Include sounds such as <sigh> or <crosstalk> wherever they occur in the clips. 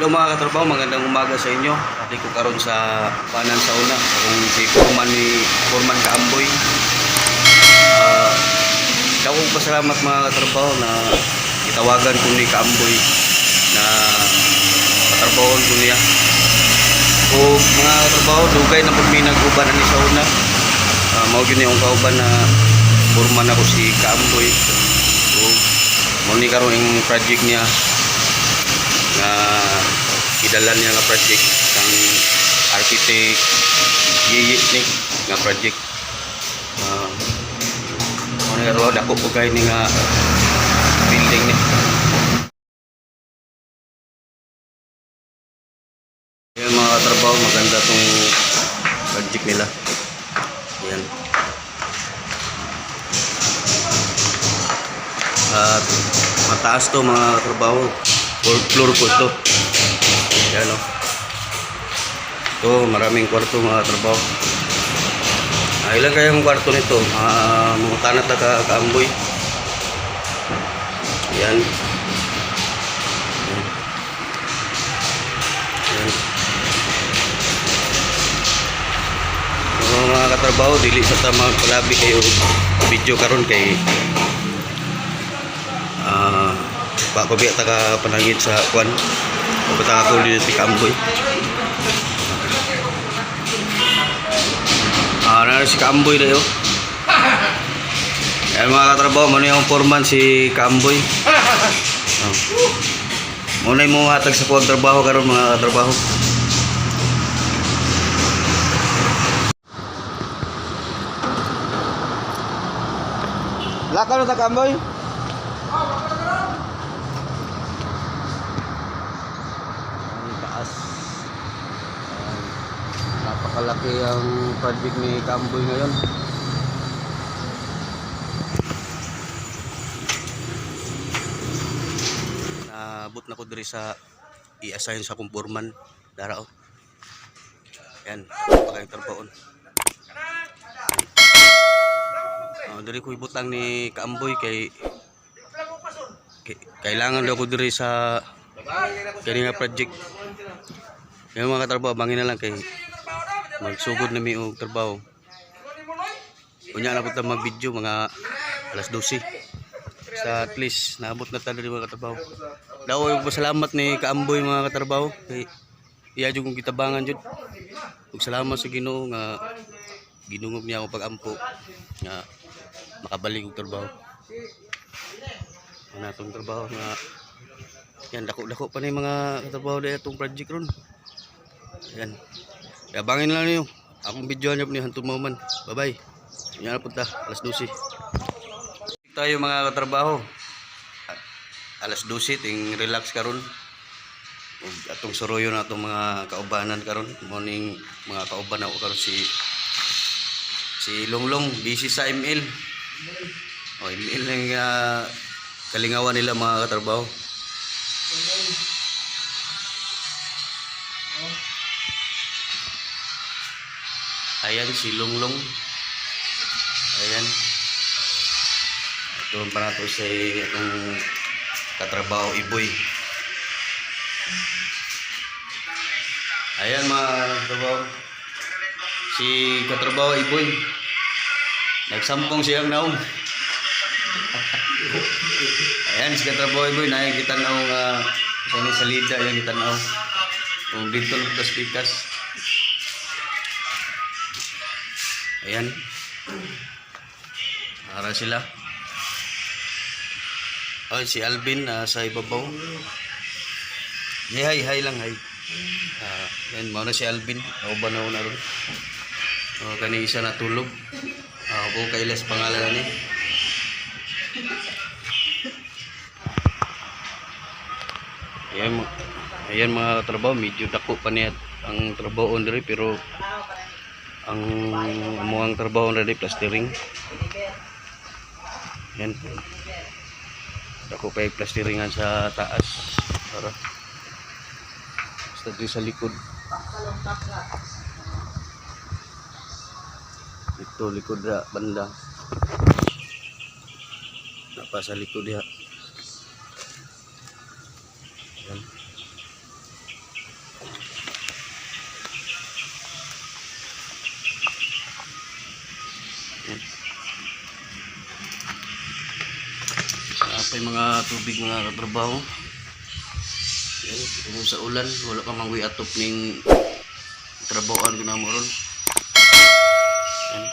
Hello mga katrabaho, magandang umaga sa inyo. Pati ko karon sa panan sa una. Akong si Foreman ni Foreman Kaamboy. Uh, Dawong pasalamat mga katrabaho na itawagan ko ni Kaamboy na katrabahon ko niya. O mga katrabaho, dugay na pag may nag-uban ni sa una. Uh, mao gyud yung kauban na Foreman ako si Kaamboy. So, mo ni karon yung project niya nga idalan niya nga project kang architect Yiyi ni nga project. Uh, ano nga ro dako po kay ni nga building ni Yan mga katrabaho maganda tong project nila. Yan at mataas to mga fourth floor po ito yan o ito maraming kwarto mga trabaho. Ah, ilan kayang kwarto nito? Ah, mga tanat na ka kaamboy. Yan. Yan. Yan mga, katrabaho dili sa tamang palabi kayo. Video karon kay ah Pak ko biya taga panangit sa kwan. O ta ako dito sa Kamboy. Ah, na si Kamboy dayo. Yan mga katrabaho, mano yung foreman si Kamboy. Oh. Muna mo hatag sa kuwag trabaho karon mga katrabaho. Lakano ta Kamboy? ang napakalaki ang project ni Kamboy ngayon. Naabot na ko diri sa i-assign sa kumpurman dara oh. Yan napakayang trabaon uh, diri ko ibutang ni Kamboy kay kailangan daw ko diri sa kani project. Yung mga katrabaho bangin na lang kay magsugod na mi og trabaho. Unya na punta mag video mga alas 12 sa at least naabot na tayo mga katrabaho. Daw yung pasalamat ni Kaamboy mga katrabaho. Kay iya jud kong kitabangan jud. Ug salamat sa Ginoo nga ginungog niya ako pag-ampo nga makabalik og trabaho. Ano atong trabaho nga yan, dako-dako pa na yung mga katrabaho na itong project ron. Yan. Yabangin lang niyo. Akong video niyo ni Hantong Mauman. Bye-bye. Yan na punta. Alas 12. Tayo mga katrabaho. Alas 12. Ting relax karon. Atong suroyo na atong mga kaubanan karon. Morning mga kauban ako karon si si Longlong busy sa ML. O ML lang uh, kalingawan nila mga katrabaho. Ayan si Lunglong. Ayan. Ito pa na to sa itong katrabaho Iboy. Ayan mga katrabaho. Si katrabaho Iboy. Nagsampong siyang naong. <laughs> Ayan si katrabaho Iboy. Nakikita na ang uh, sa salida. Ayan kita na Kung dito lang tas pikas. Ayan. Para sila. Oh, si Alvin ah, sa ibabaw. Hey, hi, lang, hi. Ah, yan, mao na si Alvin. Ako ba na na ron? Oh, kani isa natulog. Ah, ako kay Les pangalan ni. Ayan, ayan mga trabaho, medyo dako pa niya ang trabaho diri pero ang amuang trabaho na di plastering. Yan ako pa plasteringan sa taas. Para basta di sa likod. Ito likod na banda. Napa sa likod ya yan pa yung mga tubig mga katrabaho. Yan, kung sa ulan, wala pa mang atop ning trabahoan ko na mo ron. Yan.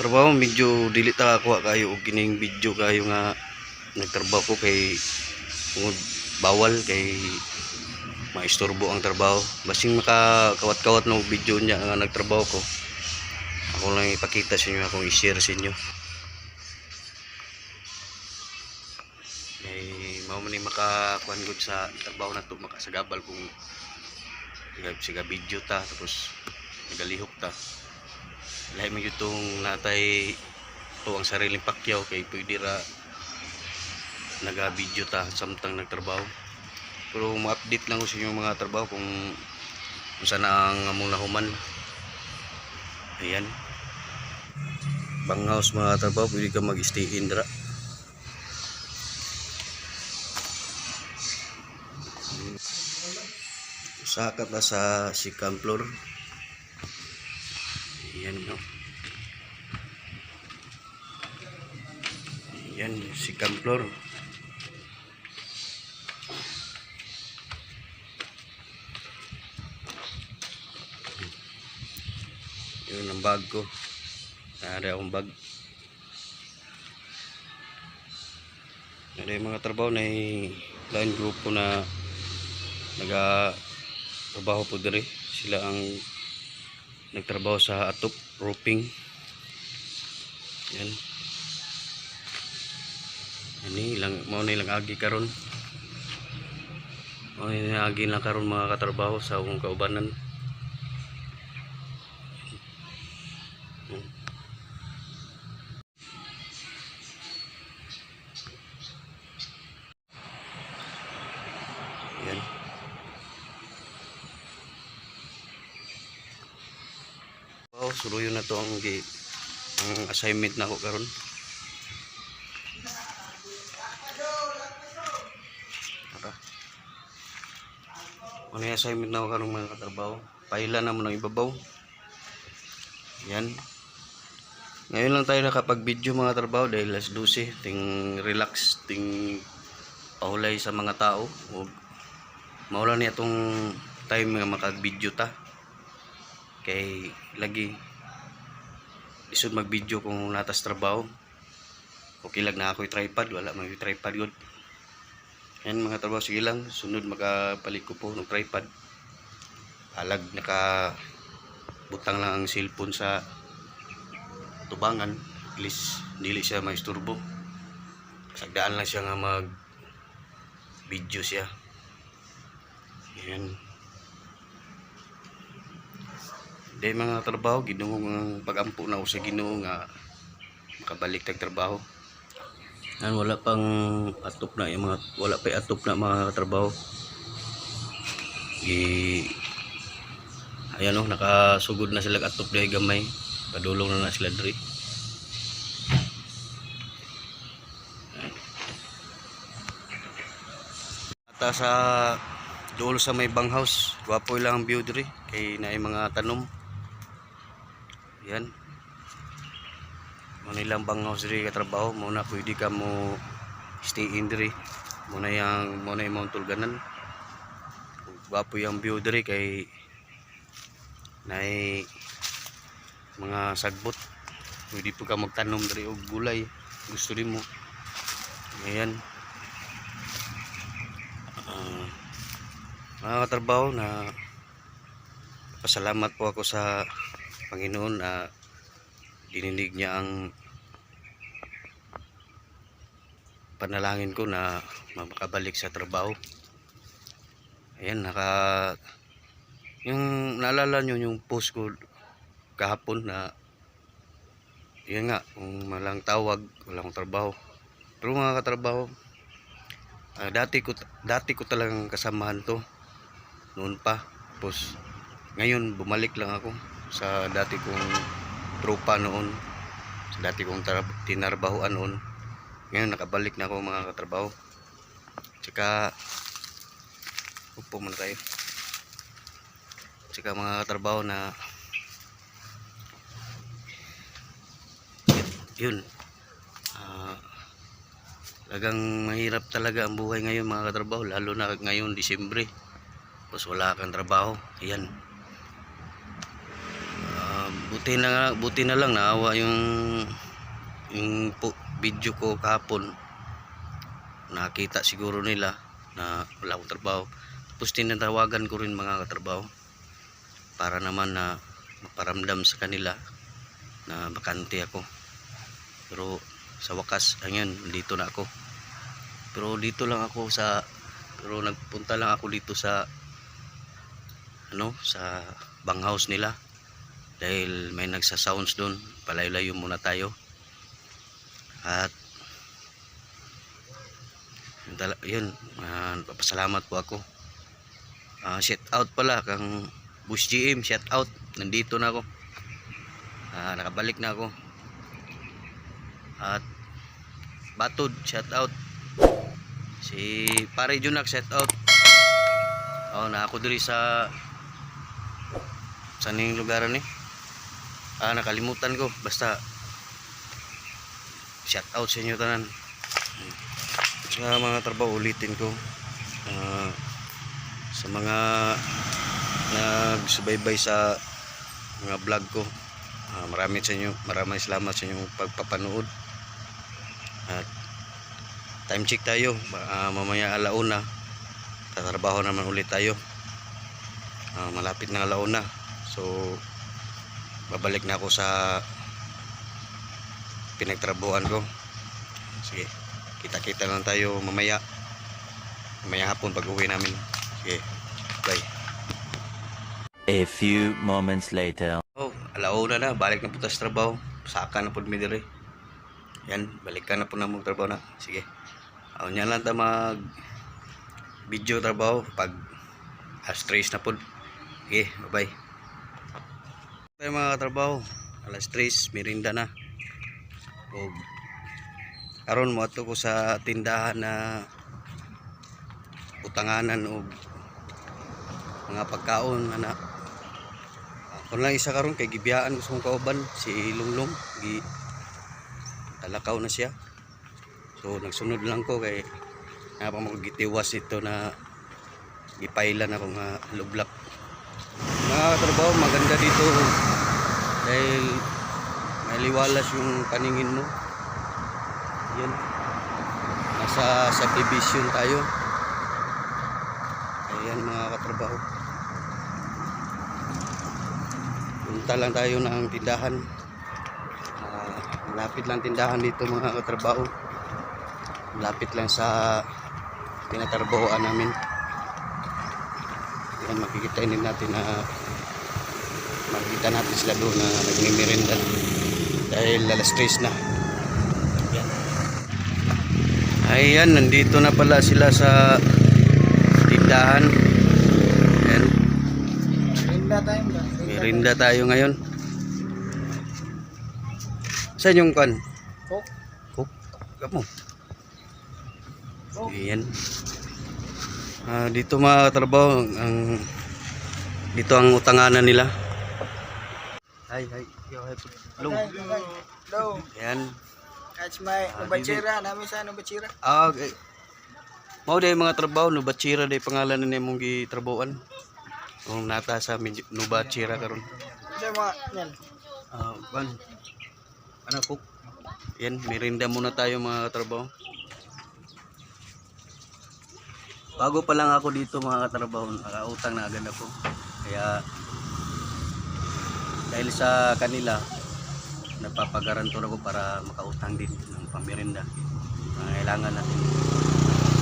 Trabaho, medyo dili ta ako kayo og kining video kayo nga nagtrabaho ko kay bawal kay maistorbo ang trabaho. Basing makakawat-kawat ng video niya nga nagtrabaho ko. Ako lang ipakita sa inyo, akong i-share sa inyo. Makakuan gud sa trabaho na to makasagabal kung siga, siga video ta tapos nagalihok ta. Lahi mo itong natay to ang sariling pakyaw kay pwede ra naga-video ta samtang nagtrabaho. Pero ma-update lang ko sa inyo mga trabaho kung kung saan ang among nahuman. Ayan. Banghouse mga trabaho, pwede ka mag-stay in dra. Sakat na sa second floor. Ayan no. Ayan, second floor. Yun ang bag ko. Nari akong bag. Nari mga trabaho na line grupo na naga trabaho po diri. Sila ang nagtrabaho sa atop roofing. Yan. Ini lang mo na ilang agi karon. Mo na agi lang karon mga katrabaho sa akong kaubanan. Wow, suluyo na to ang ang assignment na ko karon. Ano yung assignment na ko karon mga katrabaho? Paila na mo ibabaw. Yan. Ngayon lang tayo nakapag-video mga trabaho dahil alas 12, ting relax, ting pahulay sa mga tao. Huwag maulan niya itong time nga makag-video ta. Kay lagi isod mag-video kung natas trabaho. Okay lang na ako tripod, wala man yung tripod good. Yan mga trabaho, sige lang, sunod makapalit ko po ng tripod. Alag naka butang lang ang cellphone sa tubangan at least dili siya maisturbo sagdaan lang siya nga mag video siya yan Dahil mga trabaho ginoo ang pagampo na sa ginoo nga makabalik tag trabaho. Yan wala pang atop na yung mga wala pa atop na mga trabaho. Gi ayan o nakasugod na sila atop dahil gamay. Padulong na na sila diri. Ata sa dulo sa may banghouse gwapo lang ang view diri kay naay mga tanom yan. Manilang banghouse diri ka trabaho mo na pwede ka mo stay in diri. Mo na yang mo na yung tulganan gwapo yung view diri kay naay mga sagbot pwede po ka magtanom diri og gulay. Gusto din mo. Ayan. Ah, mga katrabaho na pasalamat po ako sa Panginoon na dininig niya ang panalangin ko na makabalik sa trabaho. Ayan naka yung naalala nyo yung post ko kahapon na yun nga kung malang tawag walang trabaho. Pero mga katrabaho ah, dati ko dati ko talagang kasamahan to noon pa. Tapos ngayon bumalik lang ako sa dati kong tropa noon sa dati kong tinarbahoan noon ngayon nakabalik na ako mga katrabaho tsaka upo muna tayo tsaka mga katrabaho na yun Talagang mahirap talaga ang buhay ngayon mga katrabaho, lalo na ngayon Disyembre. Tapos wala kang trabaho. Ayan. Buti na buti na lang naawa yung yung po, video ko kahapon. Nakita siguro nila na wala akong trabaho. Tapos tinatawagan ko rin mga katrabaho para naman na maparamdam sa kanila na bakante ako. Pero sa wakas, ayun, dito na ako. Pero dito lang ako sa pero nagpunta lang ako dito sa ano, sa banghouse nila. Dahil may nagsa-sounds doon, palayo-layo muna tayo. At yun, ah, papasalamat po ako. Ah, shout out pala kang Bush GM, shout out. Nandito na ako. Ah, nakabalik na ako. At Batod, shout out. Si Pare Junak, shout out. Oh, na ako diri sa saan yung lugar ni? Ah, nakalimutan ko. Basta shout out sa inyo tanan. Sa mga trabaho ulitin ko. Ah, sa mga nagsubaybay sa mga vlog ko. Ah, marami sa inyo, maraming salamat sa inyong pagpapanood. At time check tayo. Ah, mamaya alauna. Tatrabaho naman ulit tayo. Ah, malapit na alauna. So babalik na ako sa pinagtrabuhan ko. Sige. Kita-kita lang tayo mamaya. Mamaya hapon pag uwi namin. Sige. Bye. A few moments later. Oh, alauna na, balik na po sa trabaho. Saka na po mi diri. Yan, balik ka na po na mong trabaho na. Sige. Aw nya lang ta mag video trabaho pag 3 na po. Sige, bye-bye. Tayo mga trabaho, alas 3 merinda na. O karon mo ato ko sa tindahan na utanganan o mga pagkaon ana. Ako lang isa karon kay gibiyaan gusto kong kauban si Lunglong gi talakaw na siya. So nagsunod lang ko kay napa mo gitiwas ito na gipailan ako nga lublak. Mga trabaho maganda dito dahil may liwalas yung paningin mo. Yan. Nasa subdivision tayo. Ayan mga katrabaho. Punta lang tayo ng tindahan. Ah, malapit lang tindahan dito mga katrabaho. Malapit lang sa tinatrabahoan namin. Yan makikita natin na makikita natin sila doon na nagmimirinda na dahil alas 3 na yan ayan nandito na pala sila sa tindahan yan Rinda time ba? Merinda tayo ngayon. Saan yung kan? Cook. Kamu. Coke. Ayan. Ah, dito mga katrabaho, ang dito ang utanganan nila. Hi, hi. Yo. Okay, okay. Hello. Ayan. Catch my Ah, Nubachira. Namin sa Nubachira. Ah, okay. Mao day mga trabaho, Nubachira day pangalan na nimong gitrabahoan. Kung nata sa Nubachira karon. Sa mga, yan. Ah, ban. Ano po? Yan, merinda muna tayo mga katrabaho. Bago pa lang ako dito mga katrabaho, nakautang na agad ako. Kaya dahil sa kanila, nagpapagarantor ako para makautang din ng pamirinda. Mga kailangan natin.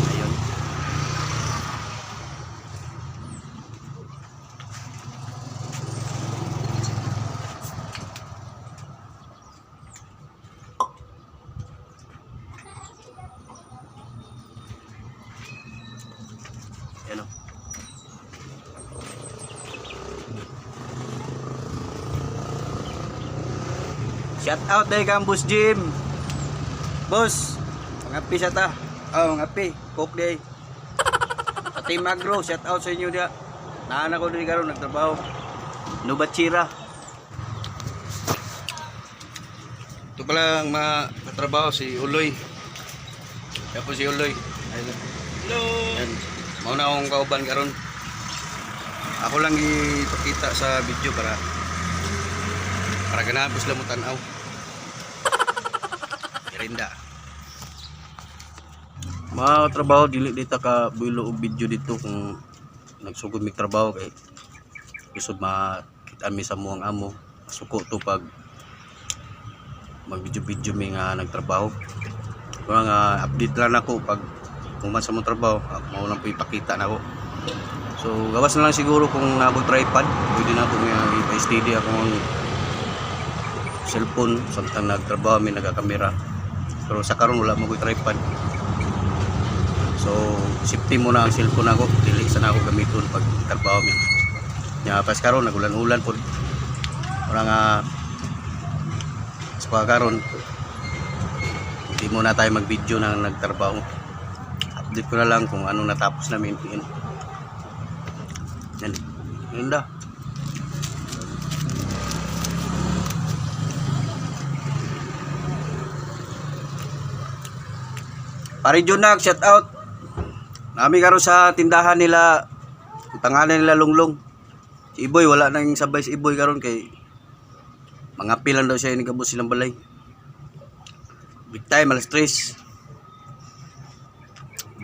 Ayun. Yan o. Shout out day Campus Gym. Boss, mangapi siya ta. Oh, mangapi. Coke day. Pati Magro, shout out sa inyo dia. Naan ako diri karon nagtrabaho. Nubachira. Ito pala ang mga katrabaho si Uloy. Po si Uloy. Hello. Yan. Mauna akong kauban karon. Ako lang ipakita sa video para para ganahan sila mo tanaw. Merinda. Mga trabaho dili dito ka builo og video dito kung nagsugod mig trabaho kay isod makita mi sa muang amo. Suko to pag mag video video mi nga nagtrabaho. Kung nga update lang ako pag kung man sa mong trabaho, ako mao lang po ipakita na ako. So, gawas na lang siguro kung nabot tripod, pwede na ako nga ipa-steady ako ng cellphone samtang nagtrabaho mi nagakamera. Pero sa karon wala mo ko tripod. So, safety muna ang cellphone ako, dili sa na ako gamiton pag trabaho mi. Nya pas karon nagulan-ulan pod. Ora nga sa karon hindi muna tayo mag-video na nagtrabaho. Update ko na lang kung ano natapos namin. Yan. Yan. Yun da. Pare Junak, shout out. Nami karo sa tindahan nila, tangalan nila lunglong. Si Iboy, wala nang sabay si Iboy karon kay mga pilan daw siya ni kabus silang balay. Big time, alas 3.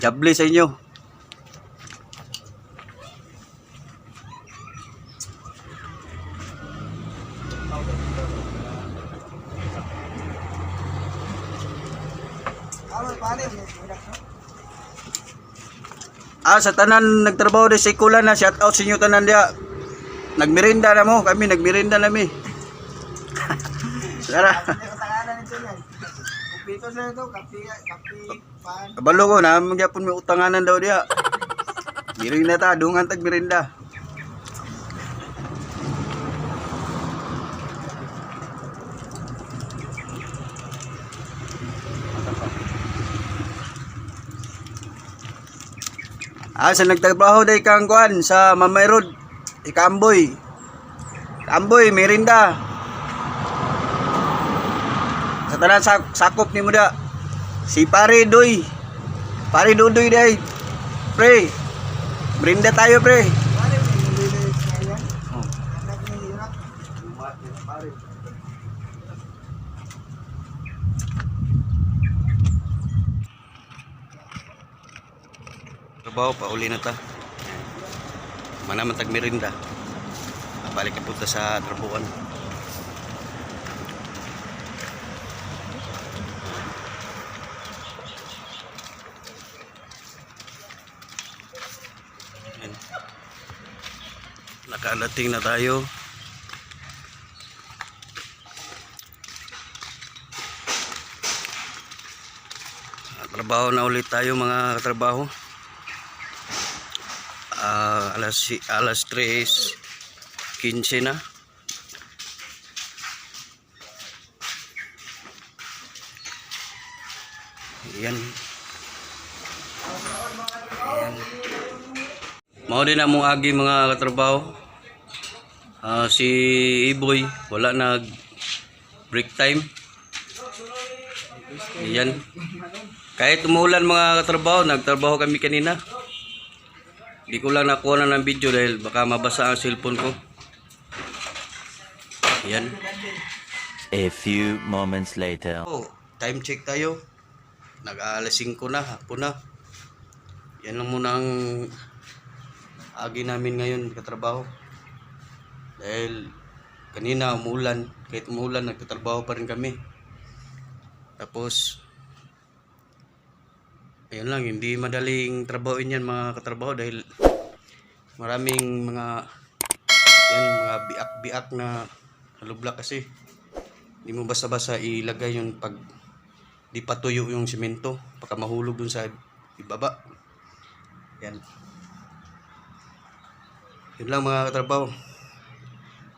Jable sa inyo. Ah, sa tanan nagtrabaho di sa Ikulan na, shout out sa inyo tanan dia. Nagmirinda na mo, kami nagmirinda na mi. <laughs> Tara. Kupito sa ito, kapi, kapi, pan. Kabalo ko na, magyapon may utanganan daw dia. Mirinda ta, dungan tag mirinda. Ah, sa nagtrabaho day kang kuan sa Mamay Road, Ikamboy. Kamboy, mirinda. Sa tanan sak sakop ni mo da. Si pare doy. Pare dodoy day. Pre. Mirinda tayo pre. Paano yung nililid sa yan? Oh. Anak ni Yurak. Trabaho pa uli na ta. Mana man tag mirinda. Balik ka punta sa trabuhan. Ayan. Nakalating na tayo. Trabaho na ulit tayo mga katrabaho. Alas alas 3:15 na. Yan. Yan. Mao din mong agi mga katrabaho. Ah, si Iboy wala nag break time. Yan. Kahit umulan mga katrabaho, nagtrabaho kami kanina. Di ko lang nakuha na ng video dahil baka mabasa ang cellphone ko. Yan. A few moments later. Oh, time check tayo. Nag-aalas 5 na, hapon na. Yan lang muna ang agi namin ngayon katrabaho. Dahil kanina umulan, kahit umulan nagtatrabaho pa rin kami. Tapos ayun lang, hindi madaling trabahoin yan mga katrabaho dahil maraming mga yan, mga biak-biak na halublak kasi. Hindi mo basta-basta ilagay yung pag di patuyo yung simento baka mahulog dun sa ibaba. Yan. Yun lang mga katrabaho.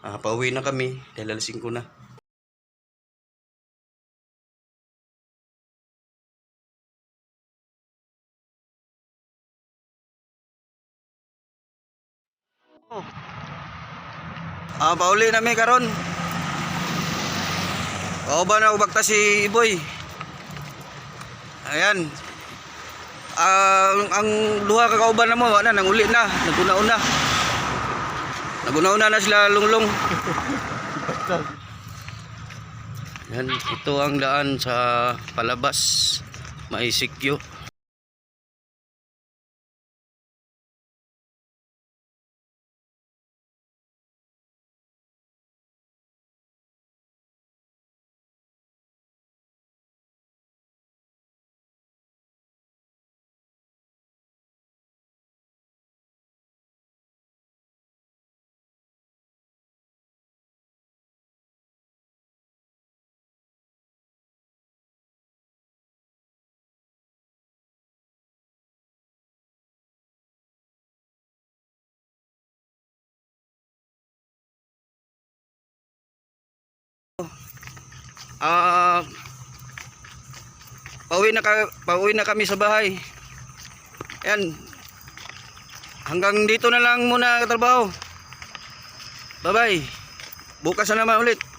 Ah, pauwi na kami dahil alas 5 na. Ah, pauli na mi karon. Oo na ubagta si Iboy? Ayan. ah, ang duha ka kauban na mo, wala nang uli na, naguna-una. Naguna-una na sila lunglong. Yan, ito ang daan sa palabas. Maisikyo. Ah, pauwi na pauwi na kami sa bahay. Yan. Hanggang dito na lang muna trabaho. Bye-bye. Bukas na naman ulit.